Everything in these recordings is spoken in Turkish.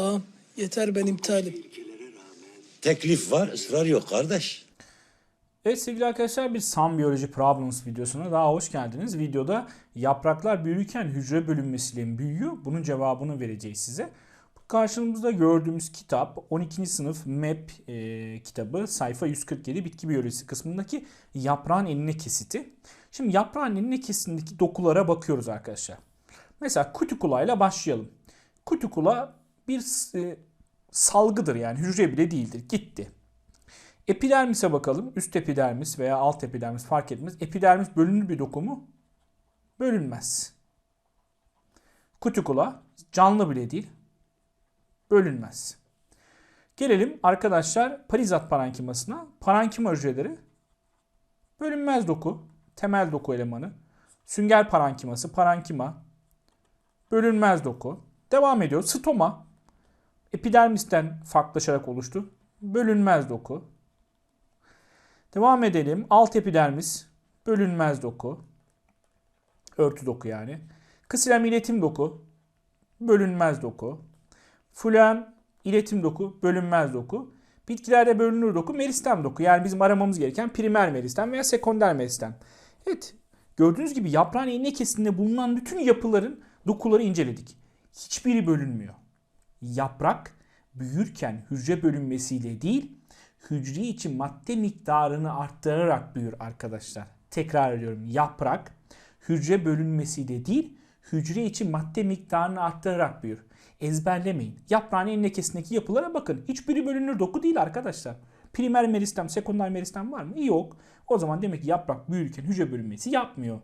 Ağam yeter ben iptalim. Teklif var, ısrar yok kardeş. Evet sevgili arkadaşlar bir Sun Biyoloji Problems videosuna daha hoş geldiniz. Videoda yapraklar büyürken hücre bölünmesiyle mi büyüyor? Bunun cevabını vereceğiz size. Karşımızda gördüğümüz kitap 12. sınıf MEP e, kitabı sayfa 147 bitki biyolojisi kısmındaki yaprağın enine kesiti. Şimdi yaprağın enine kesitindeki dokulara bakıyoruz arkadaşlar. Mesela kutikula ile başlayalım. Kutikula bir e, salgıdır yani hücre bile değildir. Gitti. Epidermise bakalım. Üst epidermis veya alt epidermis fark etmez. Epidermis bölünür bir doku mu? Bölünmez. Kutikula canlı bile değil. Bölünmez. Gelelim arkadaşlar parizat parenkimasına. Parenkima hücreleri bölünmez doku. Temel doku elemanı. Sünger parenkiması, parenkima. Bölünmez doku. Devam ediyor. Stoma. Epidermisten farklılaşarak oluştu. Bölünmez doku. Devam edelim. Alt epidermis. Bölünmez doku. Örtü doku yani. Kısilem iletim doku. Bölünmez doku. Fulem iletim doku. Bölünmez doku. Bitkilerde bölünür doku. Meristem doku. Yani bizim aramamız gereken primer meristem veya sekonder meristem. Evet. Gördüğünüz gibi yaprağın enine kesinde bulunan bütün yapıların dokuları inceledik. Hiçbiri bölünmüyor. Yaprak büyürken hücre bölünmesiyle değil, hücre için madde miktarını arttırarak büyür arkadaşlar. Tekrar ediyorum. Yaprak hücre bölünmesiyle değil, hücre için madde miktarını arttırarak büyür. Ezberlemeyin. Yaprağın enine kesindeki yapılara bakın. Hiçbiri bölünür doku değil arkadaşlar. Primer meristem, sekonder meristem var mı? Yok. O zaman demek ki yaprak büyürken hücre bölünmesi yapmıyor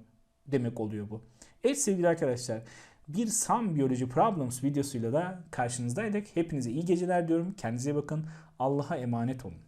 demek oluyor bu. Evet sevgili arkadaşlar bir Some Biyoloji Problems videosuyla da karşınızdaydık. Hepinize iyi geceler diyorum. Kendinize bakın. Allah'a emanet olun.